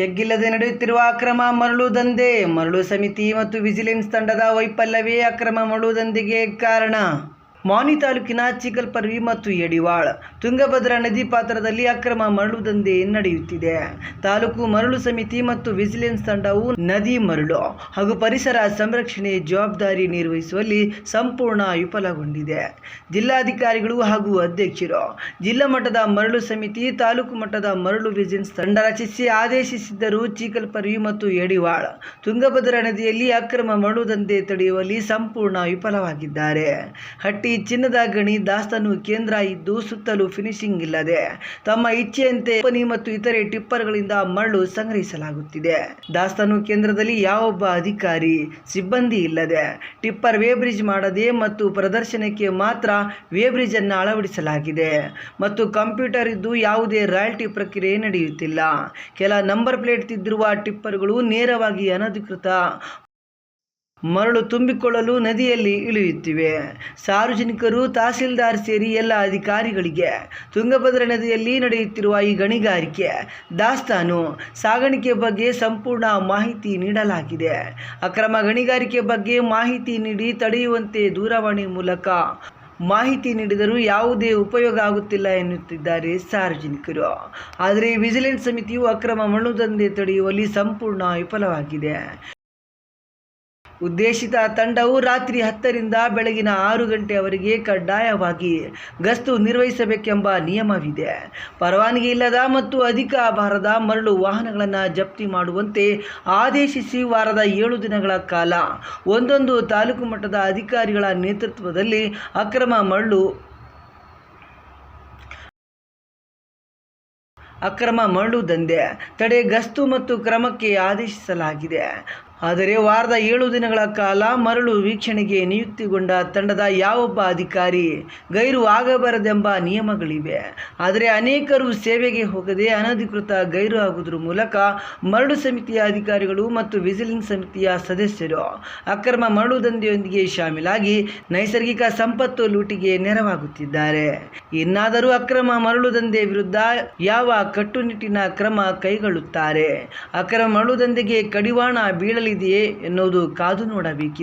ಎಗ್ಗಿಲ್ಲದೆ ನಡೆಯುತ್ತಿರುವ ಅಕ್ರಮ ಮರಳು ದಂಧೆ. ಮರಳು ಸಮಿತಿ ಮತ್ತು ವಿಜಿಲೆನ್ಸ್ ತಂಡದ ವೈಫಲ್ಯವೇ ಅಕ್ರಮ ಮರಳು ದಂಧೆಗೆ ಕಾರಣ. ಮಾನಿ ತಾಲೂಕಿನ ಚಿಕಲ್ಪರ್ವಿ ಮತ್ತು ಯಡಿವಾಳ್ ತುಂಗಭದ್ರಾ ನದಿ ಪಾತ್ರದಲ್ಲಿ ಅಕ್ರಮ ಮರಳು ದಂಧೆ ನಡೆಯುತ್ತಿದೆ. ತಾಲೂಕು ಮರಳು ಸಮಿತಿ ಮತ್ತು ವಿಜಿಲೆನ್ಸ್ ತಂಡವು ನದಿ ಮರಳು ಹಾಗೂ ಪರಿಸರ ಸಂರಕ್ಷಣೆ ಜವಾಬ್ದಾರಿ ನಿರ್ವಹಿಸುವಲ್ಲಿ ಸಂಪೂರ್ಣ ವಿಫಲಗೊಂಡಿದೆ. ಜಿಲ್ಲಾಧಿಕಾರಿಗಳು ಹಾಗೂ ಅಧ್ಯಕ್ಷರು, ಜಿಲ್ಲಾ ಮಟ್ಟದ ಮರಳು ಸಮಿತಿ, ತಾಲೂಕು ಮಟ್ಟದ ಮರಳು ವಿಜಿಲೆನ್ಸ್ ತಂಡ ರಚಿಸಿ ಆದೇಶಿಸಿದ್ದರೂ ಚಿಕಲ್ಪರ್ವಿ ಮತ್ತು ಯಡಿವಾಳ್ ತುಂಗಭದ್ರಾ ನದಿಯಲ್ಲಿ ಅಕ್ರಮ ಮರಳು ದಂಧೆ ತಡೆಯುವಲ್ಲಿ ಸಂಪೂರ್ಣ ವಿಫಲವಾಗಿದ್ದಾರೆ. ಹಟ್ಟಿ ಚಿನ್ನದ ಗಣಿ ದಾಸ್ತಾನು ಕೇಂದ್ರ ಇದ್ದು ಸುತ್ತಲೂ ಫಿನಿಶಿಂಗ್ ಇಲ್ಲದೆ ತಮ್ಮ ಇಚ್ಛೆಯಂತೆ ಕಂಪನಿ ಮತ್ತು ಇತರೆ ಟಿಪ್ಪರ್ಗಳಿಂದ ಮರಳು ಸಂಗ್ರಹಿಸಲಾಗುತ್ತಿದೆ. ದಾಸ್ತಾನು ಕೇಂದ್ರದಲ್ಲಿ ಯಾವೊಬ್ಬ ಅಧಿಕಾರಿ ಸಿಬ್ಬಂದಿ ಇಲ್ಲದೆ ಟಿಪ್ಪರ್ ವೇಬ್ರಿಜ್ ಮಾಡದೆ ಮತ್ತು ಪ್ರದರ್ಶನಕ್ಕೆ ಮಾತ್ರ ವೇಬ್ರಿಜ್ ಅನ್ನು ಅಳವಡಿಸಲಾಗಿದೆ. ಮತ್ತು ಕಂಪ್ಯೂಟರ್ ಇದ್ದು ಯಾವುದೇ ರಾಯಲ್ಟಿ ಪ್ರಕ್ರಿಯೆ ನಡೆಯುತ್ತಿಲ್ಲ. ಕೆಲ ನಂಬರ್ ಪ್ಲೇಟ್ ತಿದ್ದಿರುವ ಟಿಪ್ಪರ್ಗಳು ನೇರವಾಗಿ ಅನಧಿಕೃತ ಮರಳು ತುಂಬಿಕೊಳ್ಳಲು ನದಿಯಲ್ಲಿ ಇಳಿಯುತ್ತಿವೆ. ಸಾರ್ವಜನಿಕರು ತಹಸೀಲ್ದಾರ್ ಸೇರಿ ಎಲ್ಲ ಅಧಿಕಾರಿಗಳಿಗೆ ತುಂಗಭದ್ರಾ ನದಿಯಲ್ಲಿ ನಡೆಯುತ್ತಿರುವ ಈ ಗಣಿಗಾರಿಕೆ ದಾಸ್ತಾನು ಸಾಗಾಣಿಕೆ ಬಗ್ಗೆ ಸಂಪೂರ್ಣ ಮಾಹಿತಿ ನೀಡಲಾಗಿದೆ. ಅಕ್ರಮ ಗಣಿಗಾರಿಕೆ ಬಗ್ಗೆ ಮಾಹಿತಿ ನೀಡಿ ತಡೆಯುವಂತೆ ದೂರವಾಣಿ ಮೂಲಕ ಮಾಹಿತಿ ನೀಡಿದರೂ ಯಾವುದೇ ಉಪಯೋಗ ಆಗುತ್ತಿಲ್ಲ ಎನ್ನುತ್ತಿದ್ದಾರೆ ಸಾರ್ವಜನಿಕರು. ಆದರೆ ವಿಜಿಲೆನ್ಸ್ ಸಮಿತಿಯು ಅಕ್ರಮ ಮಣ್ಣು ದಂಧೆ ತಡೆಯುವಲ್ಲಿ ಸಂಪೂರ್ಣ ವಿಫಲವಾಗಿದೆ. ಉದ್ದೇಶಿತ ತಂಡವು ರಾತ್ರಿ ಹತ್ತರಿಂದ ಬೆಳಗಿನ ಆರು ಗಂಟೆಯವರೆಗೆ ಕಡ್ಡಾಯವಾಗಿ ಗಸ್ತು ನಿರ್ವಹಿಸಬೇಕೆಂಬ ನಿಯಮವಿದೆ. ಪರವಾನಗಿ ಇಲ್ಲದ ಮತ್ತು ಅಧಿಕ ಭಾರದ ಮರಳು ವಾಹನಗಳನ್ನು ಜಪ್ತಿ ಮಾಡುವಂತೆ ಆದೇಶಿಸಿ ವಾರದ ಏಳು ದಿನಗಳ ಕಾಲ ಒಂದೊಂದು ತಾಲೂಕು ಮಟ್ಟದ ಅಧಿಕಾರಿಗಳ ನೇತೃತ್ವದಲ್ಲಿ ಅಕ್ರಮ ಮರಳು ಅಕ್ರಮ ಮರಳು ದಂಧೆ ತಡೆ ಗಸ್ತು ಮತ್ತು ಕ್ರಮಕ್ಕೆ ಆದೇಶಿಸಲಾಗಿದೆ. ಆದರೆ ವಾರದ ಏಳು ದಿನಗಳ ಕಾಲ ಮರಳು ವೀಕ್ಷಣೆಗೆ ನಿಯುಕ್ತಿಗೊಂಡ ತಂಡದ ಯಾವೊಬ್ಬ ಅಧಿಕಾರಿ ಗೈರು ಆಗಬಾರದೆಂಬ ನಿಯಮಗಳಿವೆ. ಆದರೆ ಅನೇಕರು ಸೇವೆಗೆ ಹೋಗದೆ ಅನಧಿಕೃತ ಗೈರು ಆಗುವುದರ ಮೂಲಕ ಮರಳು ಸಮಿತಿಯ ಅಧಿಕಾರಿಗಳು ಮತ್ತು ವಿಜಿಲೆನ್ಸ್ ಸಮಿತಿಯ ಸದಸ್ಯರು ಅಕ್ರಮ ಮರಳು ದಂಧೆಯೊಂದಿಗೆ ಶಾಮೀಲಾಗಿ ನೈಸರ್ಗಿಕ ಸಂಪತ್ತು ಲೂಟಿಗೆ ನೆರವಾಗುತ್ತಿದ್ದಾರೆ. ಇನ್ನಾದರೂ ಅಕ್ರಮ ಮರಳು ದಂಧೆ ವಿರುದ್ಧ ಯಾವ ಕಟ್ಟುನಿಟ್ಟಿನ ಕ್ರಮ ಕೈಗೊಳ್ಳುತ್ತಾರೆ? ಅಕ್ರಮ ಮರಳು ದಂಧೆಗೆ ಕಡಿವಾಣ ಬೀಳಲಿದೆಯೇ ಎನ್ನುವುದು ಕಾದು ನೋಡಬೇಕಿದೆ.